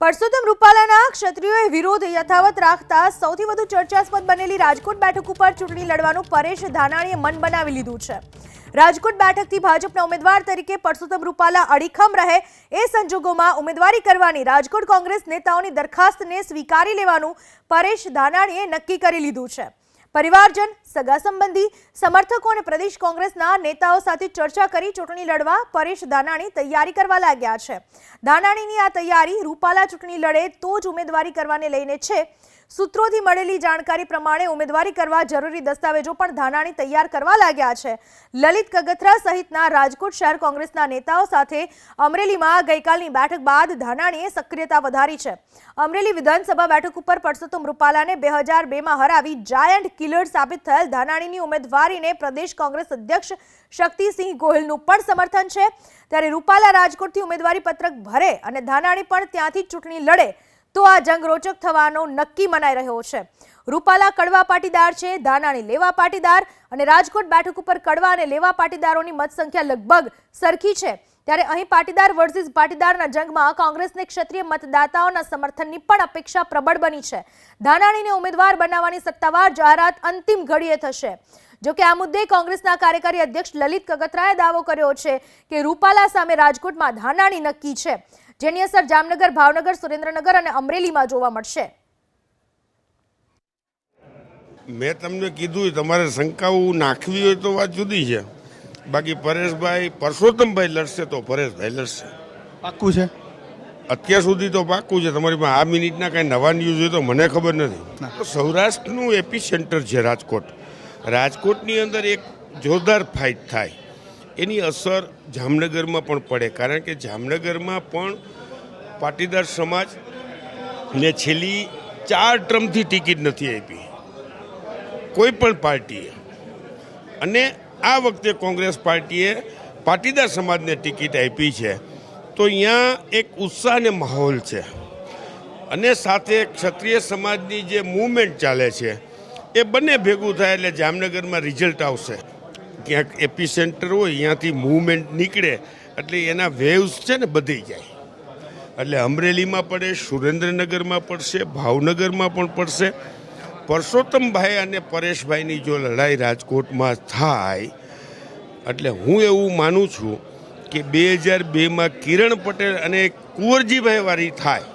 પરસોત્તમ રૂપાલાના ક્ષત્રિયોએ વિરોધ યથાવત રાખતા સૌથી વધુ ચર્ચાસ્પદ બનેલી રાજકોટ બેઠક ઉપર ચૂંટણી લડવાનું પરેશ ધાનાણીએ મન બનાવી લીધું છે. રાજકોટ બેઠકથી ભાજપના ઉમેદવાર તરીકે પરસોત્તમ રૂપાલા અડીખમ રહે એ સંજોગોમાં ઉમેદવારી કરવાની રાજકોટ કોંગ્રેસ નેતાઓની દરખાસ્તને સ્વીકારી લેવાનું પરેશ ધાનાણીએ નક્કી કરી લીધું છે. પરિવારજન, સગા સંબંધી, સમર્થકો અને પ્રદેશ કોંગ્રેસના નેતાઓ સાથે ચર્ચા કરી ચૂંટણી લડવા પરેશ દાનાણી તૈયારી કરવા લાગ્યા છે. દાનાણીની આ તૈયારી રૂપાલા ચૂંટણી લડે તો જ ઉમેદવારી કરવાને લઈને છે. સૂત્રોથી મળેલી જાણકારી પ્રમાણે ઉમેદવારી કરવા જરૂરી દસ્તાવેજો પણ ધાનાણી તૈયાર કરવા લાગ્યા છે. લલિત કગથરા સહિતના રાજકોટ શહેર કોંગ્રેસના નેતાઓ સાથે અમરેલીમાં ગઈકાલની બેઠક બાદ ધાનાણીએ સક્રિયતા વધારી છે. અમરેલી વિધાનસભા બેઠક ઉપર પરસોત્તમ રૂપાલાને બે હજાર બેમાં હરાવી જાયન્ટ કિલર સાબિત થયેલ ધાનાણીની ઉમેદવારીને પ્રદેશ કોંગ્રેસ અધ્યક્ષ શક્તિસિંહ ગોહિલનું પણ સમર્થન છે. ત્યારે રૂપાલા રાજકોટથી ઉમેદવારી પત્રક ભરે અને ધાનાણી પણ ત્યાંથી ચૂંટણી લડે તો આ જંગ રોચક થવાનો નક્કી મનાઈ રહ્યો છે. રૂપાલા કડવા પાટીદાર છે, ધાનાણી લેવા પાટીદાર અને રાજકોટ બેઠક ઉપર કડવા અને લેવા પાટીદારોની મત સંખ્યા લગભગ સરખી છે. ત્યારે અહીં પાટીદાર વર્સિસ પાટીદારના જંગમાં કોંગ્રેસને ક્ષત્રિય મતદાતાઓના સમર્થનની પણ અપેક્ષા પ્રબળ બની છે. ધાનાણીને ઉમેદવાર બનાવવાની સત્તાવાર જાહેરાત અંતિમ ઘડીએ થશે. જો કે આ મુદ્દે કોંગ્રેસના કાર્યકારી અધ્યક્ષ લલિત કગતરાએ દાવો કર્યો છે કે રૂપાલા સામે રાજકોટમાં ધાનાણી નક્કી છે, જેની અસર જામનગર, ભાવનગર, સુરેન્દ્રનગર અને અમરેલીમાં જોવા મળશે. મેં તમને કીધું તમારે શંકાઓ નાખવી હોય તો વાત જુદી છે. બાકી પરેશભાઈ પરસોત્તમભાઈ લડશે તો પરેશભાઈ લડશે. પાક્કું છે? અત્યાર સુધી તો પાક્કું છે. તમારી પાસે આ મિનિટના કાંઈ નવા ન્યૂઝ હોય તો મને ખબર નથી. તો સૌરાષ્ટ્રનું એપી સેન્ટર છે રાજકોટ. રાજકોટની અંદર એક જોરદાર ફાઇટ થાય. એની અસર જામનગરમાં પણ પડે. કારણ કે જામનગરમાં પણ પાટીદાર સમાજ ને છેલ્લી ચાર ટર્મથી ટિકિટ નથી આપી. કોઈ પણ પાર્ટીએ. અને આ વખતે કોંગ્રેસ પાર્ટીએ પાટીદાર સમાજને ટિકિટ આપી છે. તો અહીંયા એક ઉત્સાહ અને માહોલ છે. અને સાથે ક્ષત્રિય સમાજની જે મૂવમેન્ટ ચાલે છે, એ બંને ભેગું થાય એટલે જામનગરમાં રિઝલ્ટ આવશે. ક્યાંક એપી સેન્ટર હોય, અહીંયાથી મૂવમેન્ટ નીકળે, એટલે એના વેવ્સ છે ને બધી જાય. એટલે અમરેલીમાં પડે, સુરેન્દ્રનગરમાં પડશે, ભાવનગરમાં પણ પડશે પરસોત્તમભાઈ અને પરેશભાઈની જો લડાઈ રાજકોટમાં થાય, એટલે હું એવું માનું છું કે બે હજાર બેમાં કિરણ પટેલ અને કુંવરજીભાઈ વાળી થાય.